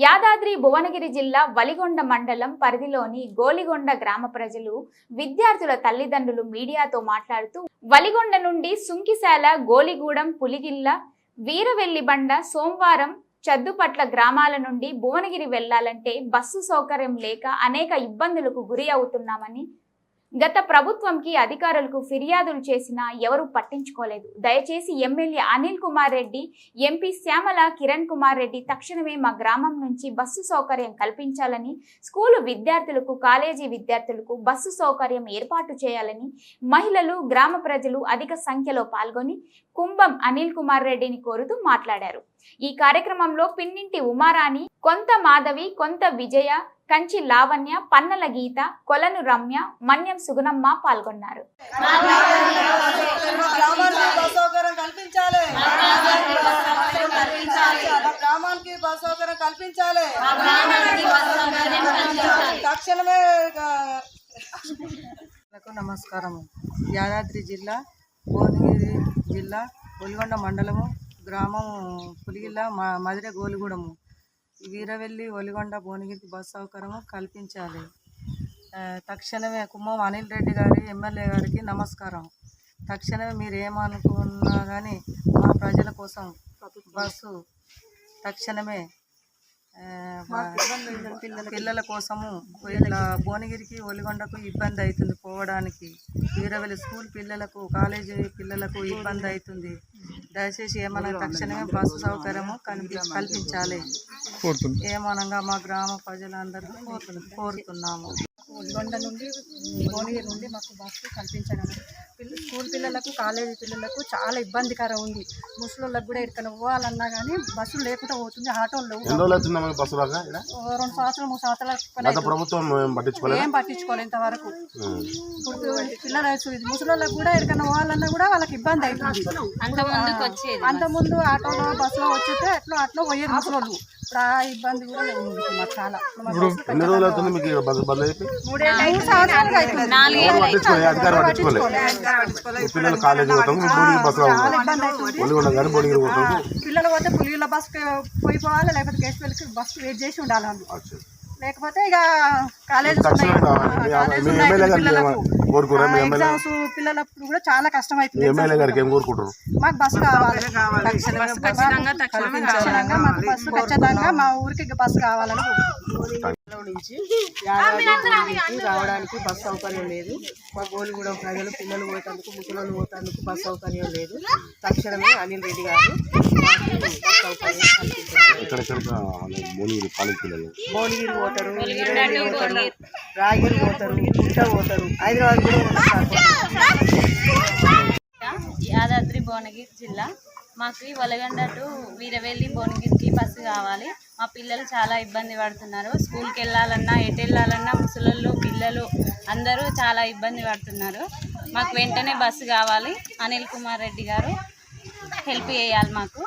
యాదాద్రి భువనగిరి జిల్లా వలిగొండ మండలం పరిధిలోని గోలిగొండ గ్రామ ప్రజలు విద్యార్థుల తల్లిదండ్రులు మీడియాతో మాట్లాడుతూ వలిగొండ నుండి సుంకిశాల గోలిగూడెం పులిగిల్ల వీరవెల్లిబండ సోమవారం చద్దుపట్ల గ్రామాల నుండి భువనగిరి వెళ్ళాలంటే బస్సు సౌకర్యం లేక అనేక ఇబ్బందులకు గురి అవుతున్నామని గత ప్రభుత్వంకి అధికారులకు ఫిర్యాదులు చేసినా ఎవరూ పట్టించుకోలేదు. దయచేసి ఎమ్మెల్యే అనిల్ కుమార్ రెడ్డి ఎంపీ శ్యామల కిరణ్ కుమార్ రెడ్డి తక్షణమే మా గ్రామం నుంచి బస్సు సౌకర్యం కల్పించాలని స్కూలు విద్యార్థులకు కాలేజీ విద్యార్థులకు బస్సు సౌకర్యం ఏర్పాటు చేయాలని మహిళలు గ్రామ ప్రజలు అధిక సంఖ్యలో పాల్గొని కుంభం అనిల్ కుమార్ రెడ్డిని కోరుతూ మాట్లాడారు. ఈ కార్యక్రమంలో పిన్నింటి ఉమారాణి కొంత మాధవి కొంత విజయ కంచి లావణ్య పన్నల గీత కొలను రమ్య మన్యం సుగుణమ్మ పాల్గొన్నారు. గ్రామానికి బస్ సౌకర్యం కల్పించాలి కల్పించాలి తక్షణమే నమస్కారం యాదాద్రి జిల్లా భువనగిరి జిల్లా ఒలిగొండ మండలము గ్రామం పులిగిల్ల మా మధుర గోలిగూడెము. వీరవెల్లి ఒలిగొండ భువనగిరికి బస్ సౌకర్యము కల్పించాలి. తక్షణమే కుమ్మం అనిల్ రెడ్డి గారి ఎమ్మెల్యే గారికి నమస్కారం. తక్షణమే మీరు ఏమనుకున్నా కానీ మా ప్రజల కోసం బస్సు తక్షణమే పిల్లల కోసము ఇట్లా భువనగిరికి ఒలిగొండకు ఇబ్బంది అవుతుంది పోవడానికి. వీరవెల్లి స్కూల్ పిల్లలకు కాలేజీ పిల్లలకు ఇబ్బంది అవుతుంది దయచేసి ఏమన్నా తక్షణమే బస్సు సౌకర్యము కల్పి కల్పించాలి. ఏమనగా మా గ్రామ ప్రజలందరికీ కోరుతు- కోరుతున్నాము. గొండ నుండి భువనగిరి నుండి మాకు బస్సు కల్పించడం. స్కూల్ పిల్లలకు కాలేజీ పిల్లలకు చాలా ఇబ్బందికరం ఉంది. ముసలోళ్ళకి కూడా ఎక్కడికైనా పోవాలన్నా కానీ బస్సులు లేకుండా పోతుంది ఆటోలు రెండు సంవత్సరాలు మూడు సంవత్సరాల ప్రభుత్వం ఏం పట్టించుకోలేదు? ఇంతవరకు. ఇప్పుడు పిల్లల ముసలోళ్ళకి కూడా ఎక్కడికైనా పోవాలన్నా కూడా వాళ్ళకి ఇబ్బంది అవుతుంది అంత ముందు ఆటోలో బస్సులో వచ్చితే ఎట్లా అట్లా పోయేది ముసలోళ్ళు. ఇప్పుడు ఆ ఇబ్బంది కూడా మాకు చాలా. ఇప్పుడు మాకు బస్సు ఎన్ని రోజులు అవుతుంది మీకు బదులు అయిపోయి మూడు సంవత్సరాలుగా అవుతుంది పట్టించుకోలేదు మీ పిల్లలు కాలేజీ పోతాం మీ బోడికి బస్సు రావు ఇబ్బంది అవుతుంది. కానీ బోడికి పోతాం. పిల్లలు పోతే పులిల బస్ పోయిపోవాలి లేకపోతే కేసుపల్లికి బస్సు వెయిట్ చేసి ఉండాలి వాళ్ళు. లేకపోతే ఇక కాలేజ్ తక్షణమే కావాలి. మీ ఎమ్మెల్యే కోరుకోరా? మీ ఎమ్మెల్యే ఎగ్జామ్స్ పిల్లలప్పుడు కూడా చాలా కష్టం మీ అవుతుంది ఎమ్మెల్యే గారికి ఏం కోరుకుంటారు? మాకు బస్సు కావాలి. ఖచ్చితంగా మాకు బస్సు ఖచ్చితంగా మా ఊరికి ఇక బస్సు కావాలని కోరుకుంటున్నాం. నుంచి యాదాద్రి రావడానికి బస్ సౌకర్యం లేదు. మా గోలిగూడెం ప్రజలు పిల్లలు పోయేందుకు ముసలోళ్ళు పోయేందుకు బస్ సౌకర్యం లేదు. తక్షణమే అనిల్ రెడ్డి గారు భువనగిరి పోతారు పోతారు రాగిరి పోతారు పుట్ట పోతారు హైదరాబాద్ కూడా యాదాద్రి భువనగిరి జిల్లా. మాకు ఈ వలగండ టు వీరవెల్లి భువనగిరికి బస్సు కావాలి. మా పిల్లలు చాలా ఇబ్బంది పడుతున్నారు. స్కూల్కి వెళ్ళాలన్నా ఎటు వెళ్ళాలన్నా ముసలోళ్ళు పిల్లలు అందరూ చాలా ఇబ్బంది పడుతున్నారు. మాకు వెంటనే బస్సు కావాలి. అనిల్ కుమార్ రెడ్డి గారు హెల్ప్ చేయాలి మాకు.